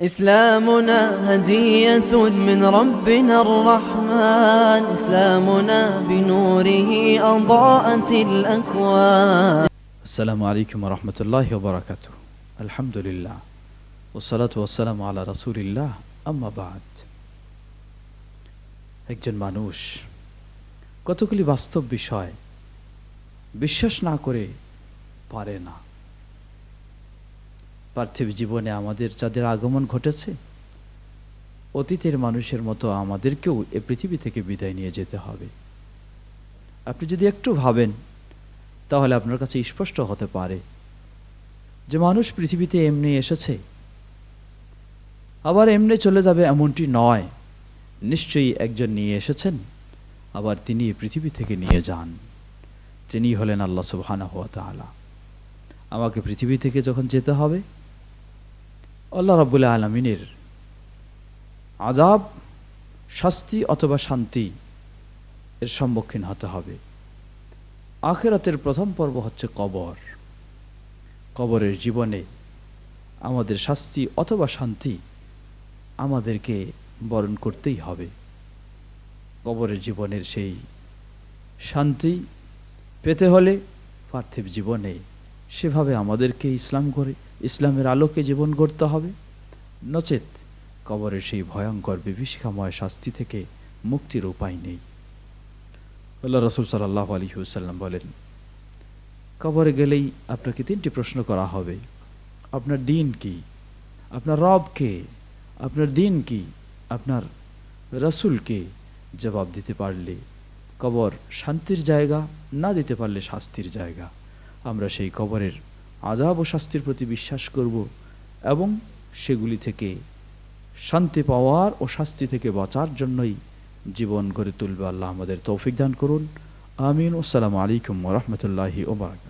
إسلامنا هدية من ربنا الرحمن إسلامنا بنوره أضاءت الأكوان السلام عليكم ورحمة الله وبركاته الحمد لله والصلاة والسلام على رسول الله أما بعد একজন মানুষ কতগুলি বাস্তব বিষয় বিশ্বাস না করে পারে না পার্থিব জীবনে আমাদের, যাদের আগমন ঘটেছে, অতীতের মানুষের মতো আমাদেরকেও এ পৃথিবী থেকে বিদায় নিয়ে যেতে হবে। আপনি যদি একটু ভাবেন, তাহলে আপনার কাছে স্পষ্ট হতে পারে যে মানুষ পৃথিবীতে এমনি এসেছে, আবার এমনি চলে যাবে এমনটি নয়। নিশ্চয়ই একজন নিয়ে এসেছেন, আবার তিনি পৃথিবী থেকে নিয়ে যান। তিনি হলেন আল্লাহ সুবহানাহু ওয়া তাআলা। আমাকে পৃথিবী থেকে যখন যেতে হবে আল্লাহ রাব্বুল আলমিনের আজাব শাস্তি অথবা শান্তি এর সম্মুখীন হতে হবে। আখেরাতের প্রথম পর্ব হচ্ছে কবর। কবরের জীবনে আমাদের শাস্তি অথবা শান্তি আমাদেরকে বরণ করতেই হবে। কবরের জীবনের সেই শান্তি পেতে হলে পার্থিব জীবনে সেভাবে আমাদেরকে ইসলাম করে, ইসলামের আলোকে জীবন গড়তে হবে। নচেত কবরের সেই ভয়ঙ্কর বিভীষিকাময় শাস্তি থেকে মুক্তির উপায় নেই। আল্লাহ রসুল সাল্লাহ আলী হুসাল্লাম বলেন, কবরে গেলেই আপনাকে তিনটি প্রশ্ন করা হবে। আপনার দিন কি? আপনার রব কে? আপনার দিন কি? আপনার রসুলকে জবাব দিতে পারলে কবর শান্তির জায়গা, না দিতে পারলে শাস্তির জায়গা। আমরা সেই কবরের আজাব ও শাস্তির প্রতি বিশ্বাস করব এবং সেগুলি থেকে শান্তি পাওয়ার ও শাস্তি থেকে বাঁচার জন্যই জীবন গড়ে তুলবে আল্লাহ আমাদের তৌফিক দান করুন। আমিন। আসসালামু আলাইকুম রহমতুল্লাহি ওবরাক